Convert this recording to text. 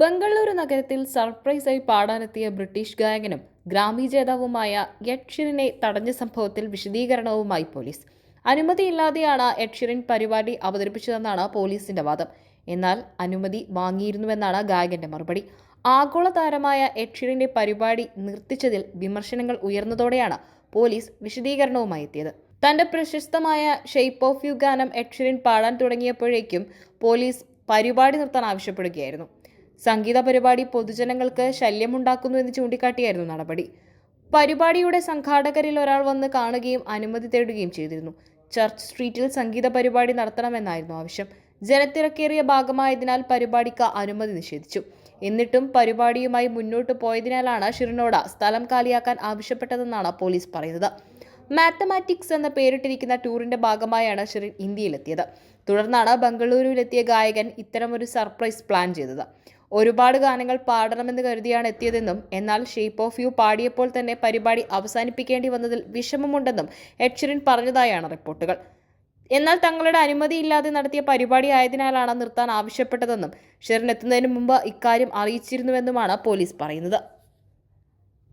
ബംഗളൂരു നഗരത്തിൽ സർപ്രൈസായി പാടാനെത്തിയ ബ്രിട്ടീഷ് ഗായകനും ഗ്രാമി ജേതാവുമായ യക്ഷിറിനെ ഷിറിനെ തടഞ്ഞ സംഭവത്തിൽ വിശദീകരണവുമായി പോലീസ്. അനുമതിയില്ലാതെയാണ് യക്ഷിറിൻ പരിപാടി അവതരിപ്പിച്ചതെന്നാണ് പോലീസിന്റെ വാദം. എന്നാൽ അനുമതി വാങ്ങിയിരുന്നുവെന്നാണ് ഗായകന്റെ മറുപടി. ആഗോള താരമായ യഡ്ഷിറിന്റെ പരിപാടി നിർത്തിച്ചതിൽ വിമർശനങ്ങൾ ഉയർന്നതോടെയാണ് പോലീസ് വിശദീകരണവുമായി എത്തിയത്. തന്റെ പ്രശസ്തമായ ഷെയ്പ്പ് ഓഫ് യു ഗാനം യക്ഷിറിൻ പാടാൻ തുടങ്ങിയപ്പോഴേക്കും പോലീസ് പരിപാടി നിർത്താൻ ആവശ്യപ്പെടുകയായിരുന്നു. സംഗീത പരിപാടി പൊതുജനങ്ങൾക്ക് ശല്യമുണ്ടാക്കുന്നു എന്ന് ചൂണ്ടിക്കാട്ടിയായിരുന്നു നടപടി. പരിപാടിയുടെ സംഘാടകരിൽ ഒരാൾ വന്ന് കാണുകയും അനുമതി തേടുകയും ചെയ്തിരുന്നു. ചർച്ച് സ്ട്രീറ്റിൽ സംഗീത പരിപാടി നടത്തണമെന്നായിരുന്നു ആവശ്യം. ജനത്തിരക്കേറിയ ഭാഗമായതിനാൽ പരിപാടിക്ക് അനുമതി നിഷേധിച്ചു. എന്നിട്ടും പരിപാടിയുമായി മുന്നോട്ട് പോയതിനാലാണ് ഷിറിനോട സ്ഥലം കാലിയാക്കാൻ ആവശ്യപ്പെട്ടതെന്നാണ് പോലീസ് പറയുന്നത്. മാത്തമാറ്റിക്സ് എന്ന പേരിട്ടിരിക്കുന്ന ടൂറിന്റെ ഭാഗമായാണ് ഷിറിൻ ഇന്ത്യയിലെത്തിയത്. തുടർന്നാണ് ബംഗളൂരുവിലെത്തിയ ഗായകൻ ഇത്തരമൊരു സർപ്രൈസ് പ്ലാൻ ചെയ്തത്. ഒരുപാട് ഗാനങ്ങൾ പാടണമെന്ന് കരുതിയാണ് എത്തിയതെന്നും എന്നാൽ ഷേപ്പ് ഓഫ് യു പാടിയപ്പോൾ തന്നെ പരിപാടി അവസാനിപ്പിക്കേണ്ടി വന്നതിൽ വിഷമമുണ്ടെന്നും എഡ്ഷിറിൻ പറഞ്ഞതായാണ് റിപ്പോർട്ടുകൾ. എന്നാൽ തങ്ങളുടെ അനുമതിയില്ലാതെ നടത്തിയ പരിപാടി ആയതിനാലാണ് നിർത്താൻ ആവശ്യപ്പെട്ടതെന്നും ഷെറിൻ എത്തുന്നതിന് മുമ്പ് ഇക്കാര്യം അറിയിച്ചിരുന്നുവെന്നുമാണ് പോലീസ് പറയുന്നത്.